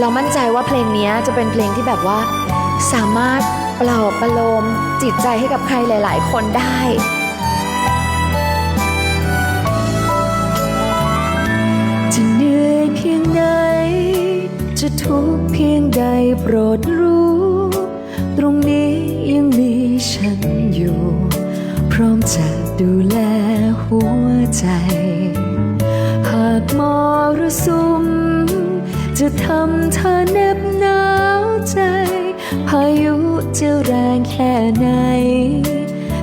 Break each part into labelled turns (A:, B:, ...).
A: เรามั่นใจว่าเพลงนี้จะเป็นเพลงที่แบบว่า สามารถปลอบประโลมจิตใจให้กับใครหลาย ๆ คนได้
B: จะเหนื่อยเพียงไหนจะทุกข์เพียงใดโปรดรู้ ตรงนี้ยังมีฉันอยู่ พร้อมจะดูแลหัวใจ หากมรสุม จะทำเธอเหน็บหนาวใจ พายุจะแรงแค่ไหน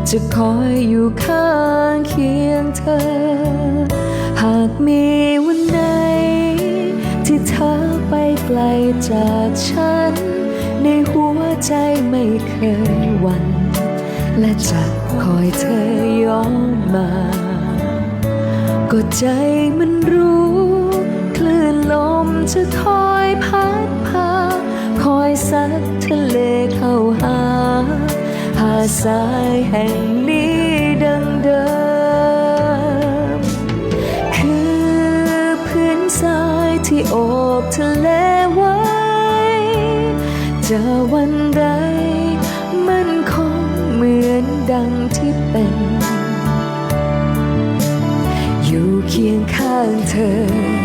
B: จะคอยอยู่ข้างเคียงเธอ หากมีวันไหน ที่เธอไปไกลจากฉัน ในหัวใจไม่เคยหวั่นและจะคอยเธอย้อนมา ก็ใจมันรู้ จะคอยพัดพา คอยซัดทะเลเข้าหา หาดทรายแห่งนี้ดังเดิม คือพื้นทรายที่โอบทะเลไว้ จะวันใดมันคงเหมือนดังที่เป็น อยู่เคียงข้างเธอ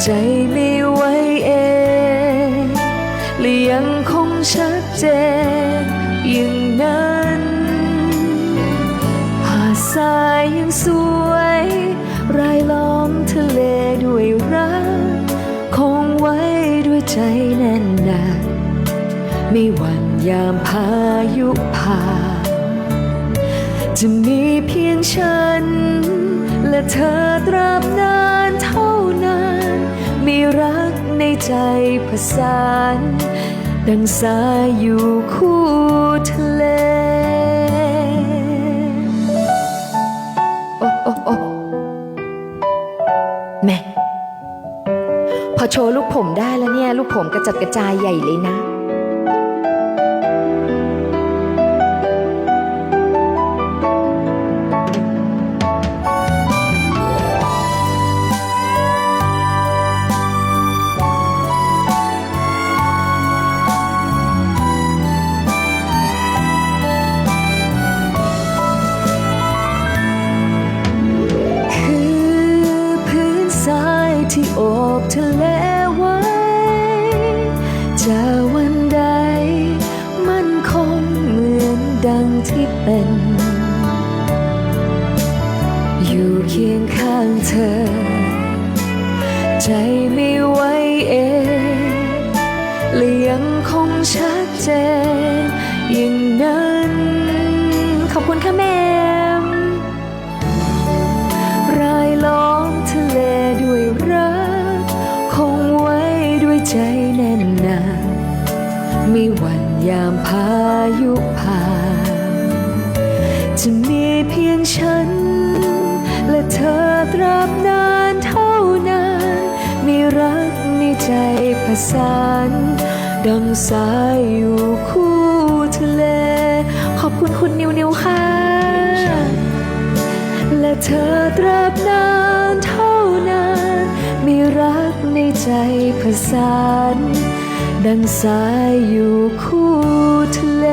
B: ใจไม่ไหวเองและยังคงชัดเจนอย่างนั้นหาดทรายยังสวย รายล้อมทะเลด้วยรัก คงไว้ด้วยใจแน่นหนาไม่หวั่นยามพายุผ่านจะมีเพียงฉัน และเธอตราบนาน ใจผสานดังสายอยู่คู่ทะเล
A: โอ้โอ้โอ้แม่พอโชว์ลูกผมได้แล้วเนี่ย ลูกผมกระจัดกระจายใหญ่เลยนะ
B: ทะเลไว้ จะวันใด มันคงเหมือนดังที่เป็น อยู่เคียงข้างเธอ ใจไม่ไหวเองและยังคงชัดเจนอย่างนั้น ขอบคุณค่ะแม่ ใจแน่นหนาไม่หวั่นยามพายุผ่านจะมีเพียงฉัน และเธอตราบนานเท่านาน มีรักในใจผสานดังสายอยู่คู่ทะเล ขอบคุณคุณนิวนิวค่ะ และเธอตราบนาน ใจผสานดังสายอยู่คู่ทะเล